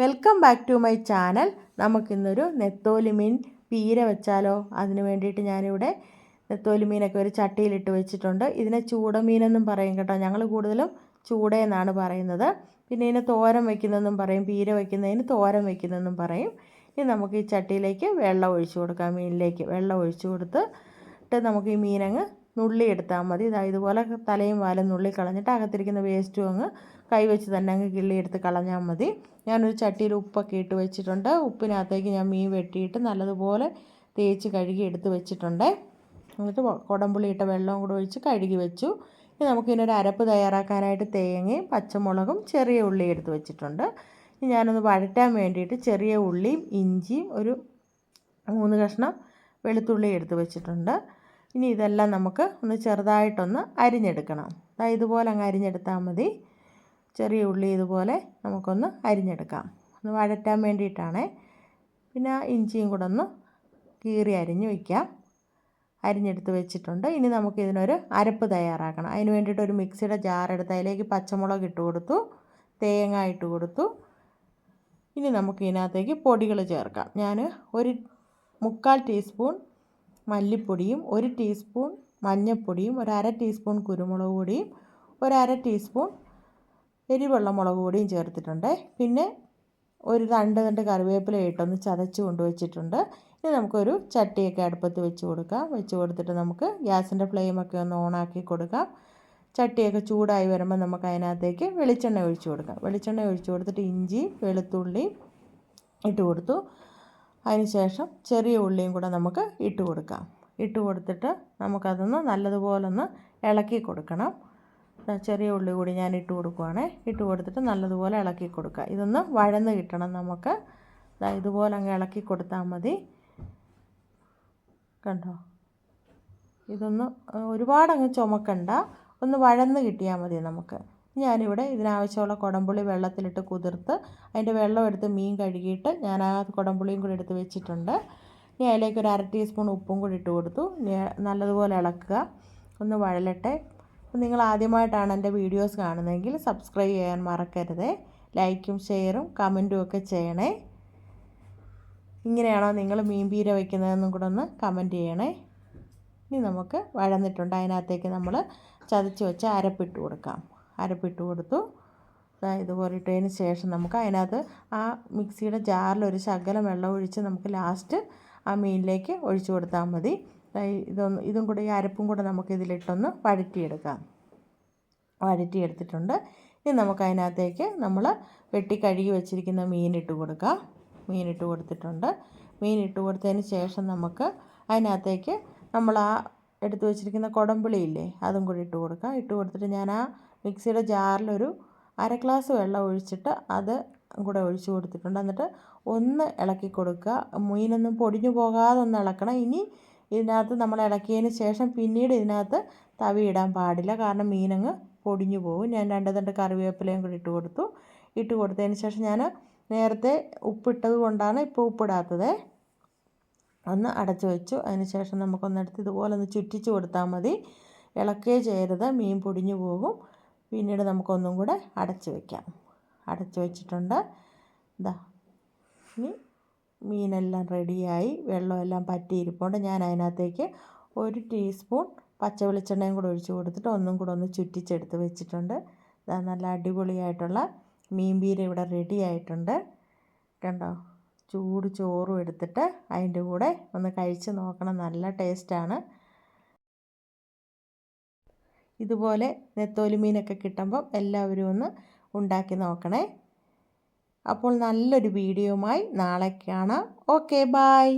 Welcome back to my channel നമുക്കിന്നൊരു നെത്തോലി മീൻ പീര വെച്ചാലോ? അതിന് വേണ്ടിയിട്ട് ഞാനിവിടെ നെത്തോലി മീനൊക്കെ ഒരു ചട്ടിയിലിട്ട് വെച്ചിട്ടുണ്ട്. ഇതിനെ ചൂടമീനെന്നും പറയും കേട്ടോ. ഞങ്ങൾ കൂടുതലും ചൂടയെന്നാണ് പറയുന്നത്. പിന്നെ ഇതിന് തോരൻ വയ്ക്കുന്നതെന്നും പറയും. പീര വയ്ക്കുന്നതിന് തോരൻ വയ്ക്കുന്നതെന്നും പറയും. ഇനി നമുക്ക് ഈ ചട്ടിയിലേക്ക് വെള്ളം ഒഴിച്ചു കൊടുക്കാം. മീനിലേക്ക് വെള്ളം ഒഴിച്ചു കൊടുത്ത് നമുക്ക് ഈ മീനങ്ങ് നുള്ളി എടുത്താൽ മതി. ഇതാ ഇതുപോലെ തലയും വാലും നുള്ളി കളഞ്ഞിട്ട് അകത്തിരിക്കുന്ന വേസ്റ്റും അങ്ങ് കൈവച്ച് തന്നെ അങ്ങ് കിള്ളിയെടുത്ത് കളഞ്ഞാൽ മതി. ഞാനൊരു ചട്ടിയിൽ ഉപ്പൊക്കെ ഇട്ട് വെച്ചിട്ടുണ്ട്. ഉപ്പിനകത്തേക്ക് ഞാൻ മീൻ വെട്ടിയിട്ട് നല്ലതുപോലെ തേച്ച് കഴുകി എടുത്ത് വെച്ചിട്ടുണ്ട്. എന്നിട്ട് കുടംപുളി ഇട്ട വെള്ളവും കൂടെ ഒഴിച്ച് കഴുകി വെച്ചു. ഇനി നമുക്കിതിനൊരു അരപ്പ് തയ്യാറാക്കാനായിട്ട് തേങ്ങയും പച്ചമുളകും ചെറിയ ഉള്ളി എടുത്ത് വെച്ചിട്ടുണ്ട്. ഇനി ഞാനൊന്ന് വഴറ്റാൻ വേണ്ടിയിട്ട് ചെറിയ ഉള്ളിയും ഇഞ്ചിയും ഒരു മൂന്ന് കഷ്ണം വെളുത്തുള്ളി എടുത്ത് വെച്ചിട്ടുണ്ട്. ഇനി ഇതെല്ലാം നമുക്ക് ഒന്ന് ചെറുതായിട്ടൊന്ന് അരിഞ്ഞെടുക്കണം. അതായത് ഇതുപോലെ അങ്ങ് അരിഞ്ഞെടുത്താൽ മതി. ചെറിയ ഉള്ളി ഇതുപോലെ നമുക്കൊന്ന് അരിഞ്ഞെടുക്കാം. ഒന്ന് വഴറ്റാൻ വേണ്ടിയിട്ടാണ്. പിന്നെ ഇഞ്ചിയും കൂടെ ഒന്ന് കീറി അരിഞ്ഞ് വയ്ക്കാം. അരിഞ്ഞെടുത്ത് വെച്ചിട്ടുണ്ട്. ഇനി നമുക്ക് ഇതിനൊരു അരപ്പ് തയ്യാറാക്കണം. അതിന് വേണ്ടിയിട്ട് ഒരു മിക്സിയുടെ ജാർ എടുത്ത് അതിലേക്ക് പച്ചമുളക് ഇട്ട് കൊടുത്തു. തേങ്ങ ഇട്ട് കൊടുത്തു. ഇനി നമുക്ക് ഇതിനകത്തേക്ക് പൊടികൾ ചേർക്കാം. ഞാൻ ഒരു മുക്കാൽ ടീസ്പൂൺ മല്ലിപ്പൊടിയും ഒരു ടീസ്പൂൺ മഞ്ഞൾപ്പൊടിയും ഒരു അര ടീസ്പൂൺ കുരുമുളക് പൊടിയും ഒരു അര ടീസ്പൂൺ എരിവെള്ള മുളക് പൊടിയും ചേർത്തിട്ടുണ്ട്. പിന്നെ ഒരു രണ്ട് രണ്ട് കറിവേപ്പില ഇട്ടൊന്ന് ചതച്ച് കൊണ്ടുവച്ചിട്ടുണ്ട്. ഇനി നമുക്കൊരു ചട്ടിയൊക്കെ അടുപ്പത്ത് വെച്ച് കൊടുക്കാം. വെച്ച് കൊടുത്തിട്ട് നമുക്ക് ഗ്യാസിന്റെ ഫ്ലെയിമൊക്കെ ഒന്ന് ഓണാക്കി കൊടുക്കാം. ചട്ടിയൊക്കെ ചൂടായി വരുമ്പോൾ നമുക്ക് അതിനകത്തേക്ക് വെളിച്ചെണ്ണ ഒഴിച്ച് കൊടുക്കാം. വെളിച്ചെണ്ണ ഒഴിച്ച് കൊടുത്തിട്ട് ഇഞ്ചി വെളുത്തുള്ളി ഇട്ട് കൊടുത്തു. അതിന് ശേഷം ചെറിയ ഉള്ളിയും കൂടെ നമുക്ക് ഇട്ട് കൊടുക്കാം. ഇട്ട് കൊടുത്തിട്ട് നമുക്കതൊന്ന് നല്ലതുപോലൊന്ന് ഇളക്കി കൊടുക്കണം. ചെറിയ ഉള്ളി കൂടി ഞാൻ ഇട്ട് കൊടുക്കുവാണ്. ഇട്ട് കൊടുത്തിട്ട് നല്ലതുപോലെ ഇളക്കി കൊടുക്കുക. ഇതൊന്ന് വഴന്ന് കിട്ടണം നമുക്ക്. ഇതുപോലെ അങ്ങ് ഇളക്കി കൊടുത്താൽ മതി. കണ്ടോ? ഇതൊന്ന് ഒരുപാടങ്ങ് ചുമക്കണ്ട. ഒന്ന് വഴന്ന് കിട്ടിയാൽ മതി നമുക്ക്. ഞാനിവിടെ ഇതിനാവശ്യമുള്ള കുടംപുളി വെള്ളത്തിലിട്ട് കുതിർത്ത് അതിന്റെ വെള്ളം എടുത്ത് മീൻ കഴുകിയിട്ട് ഞാൻ ആ കുടംപുളിയും കൂടി എടുത്ത് വെച്ചിട്ടുണ്ട്. ഇനി അതിലേക്ക് ഒരു അര ടീസ്പൂൺ ഉപ്പും കൂടി ഇട്ട് കൊടുത്തു. നല്ലതുപോലെ ഇളക്കുക. ഒന്ന് വഴലട്ടെ. നിങ്ങൾ ആദ്യമായിട്ടാണ് എന്റെ വീഡിയോസ് കാണുന്നതെങ്കിൽ സബ്സ്ക്രൈബ് ചെയ്യാൻ മറക്കരുത്. ലൈക്കും ഷെയറും കമന്റും ഒക്കെ ചെയ്യണേ. ഇങ്ങനെയാണോ നിങ്ങൾ മീൻ പീര വയ്ക്കുന്നതെന്നും കൂടെ ഒന്ന് കമന്റ് ചെയ്യണേ. ഇനി നമുക്ക് വഴന്നിട്ടുണ്ട്. അതിനകത്തേക്ക് നമ്മൾ ചതച്ച് വെച്ച് അരപ്പിട്ട് കൊടുക്കാം. അരപ്പിട്ട് കൊടുത്തു. ഇതുപോലെ ഇട്ടതിന് ശേഷം നമുക്ക് അതിനകത്ത് ആ മിക്സിയുടെ ജാറിൽ ഒരു ശകലം വെള്ളം ഒഴിച്ച് നമുക്ക് ലാസ്റ്റ് ആ മീനിലേക്ക് ഒഴിച്ചു കൊടുത്താൽ മതി. ഇതൊന്ന് ഇതും കൂടെ ഈ അരപ്പും കൂടെ നമുക്ക് ഇതിലിട്ടൊന്ന് വഴറ്റിയെടുക്കാം. വഴറ്റിയെടുത്തിട്ടുണ്ട്. ഇനി നമുക്ക് അതിനകത്തേക്ക് നമ്മൾ വെട്ടി കഴുകി വെച്ചിരിക്കുന്ന മീനിട്ട് കൊടുക്കാം. മീനിട്ട് കൊടുത്തിട്ടുണ്ട്. മീനിട്ട് കൊടുത്തതിന് ശേഷം നമുക്ക് അതിനകത്തേക്ക് നമ്മൾ ആ എടുത്ത് വെച്ചിരിക്കുന്ന കുടംപുളിയില്ലേ അതും കൂടി ഇട്ട് കൊടുക്കാം. ഇട്ട് കൊടുത്തിട്ട് ഞാൻ ആ മിക്സിയുടെ ജാറിലൊരു അര ഗ്ലാസ് വെള്ളം ഒഴിച്ചിട്ട് അത് കൂടെ ഒഴിച്ചു കൊടുത്തിട്ടുണ്ട്. എന്നിട്ട് ഒന്ന് ഇളക്കി കൊടുക്കുക. മീനൊന്നും പൊടിഞ്ഞു പോകാതെ ഒന്ന് ഇളക്കണം. ഇനി ഇതിനകത്ത് നമ്മൾ ഇളക്കിയതിന് ശേഷം പിന്നീട് ഇതിനകത്ത് തവി ഇടാൻ പാടില്ല. കാരണം മീനങ്ങ് പൊടിഞ്ഞു പോകും. ഞാൻ രണ്ട് തണ്ട് കറിവേപ്പിലയും കൂടി ഇട്ട് കൊടുത്തു. ഇട്ട് കൊടുത്തതിന് ശേഷം ഞാൻ നേരത്തെ ഉപ്പിട്ടത് കൊണ്ടാണ് ഇപ്പോൾ ഉപ്പിടാത്തത്. ഒന്ന് അടച്ചു വെച്ചു. ശേഷം നമുക്കൊന്നെടുത്ത് ഇതുപോലെ ഒന്ന് ചുറ്റിച്ച് കൊടുത്താൽ മതി. ഇളക്കേ ചെയ്യരുത്. മീൻ പൊടിഞ്ഞു പോകും. പിന്നീട് നമുക്കൊന്നും കൂടെ അടച്ചു വയ്ക്കാം അടച്ചു വെച്ചിട്ടുണ്ട്. ഇതാ ഇനി മീനെല്ലാം റെഡിയായി. വെള്ളമെല്ലാം പറ്റിയിരിപ്പോണ്ട്. ഞാൻ അതിനകത്തേക്ക് ഒരു ടീസ്പൂൺ പച്ച വെളിച്ചെണ്ണയും കൂടെ ഒഴിച്ചു കൊടുത്തിട്ട് ഒന്നും കൂടെ ഒന്ന് ചുറ്റിച്ചെടുത്ത് വെച്ചിട്ടുണ്ട്. ഇതാ നല്ല അടിപൊളിയായിട്ടുള്ള മീൻ പീര ഇവിടെ റെഡിയായിട്ടുണ്ട്. കണ്ടോ? ചൂട് ചോറും എടുത്തിട്ട് അതിന്റെ കൂടെ ഒന്ന് കഴിച്ച് നോക്കണം. നല്ല ടേസ്റ്റാണ്. ഇതുപോലെ നെത്തോലി മീനൊക്കെ കിട്ടുമ്പം എല്ലാവരും ഒന്ന് ഉണ്ടാക്കി നോക്കണേ. അപ്പോൾ നല്ലൊരു വീഡിയോയുമായി നാളെ കാണാം. Okay bye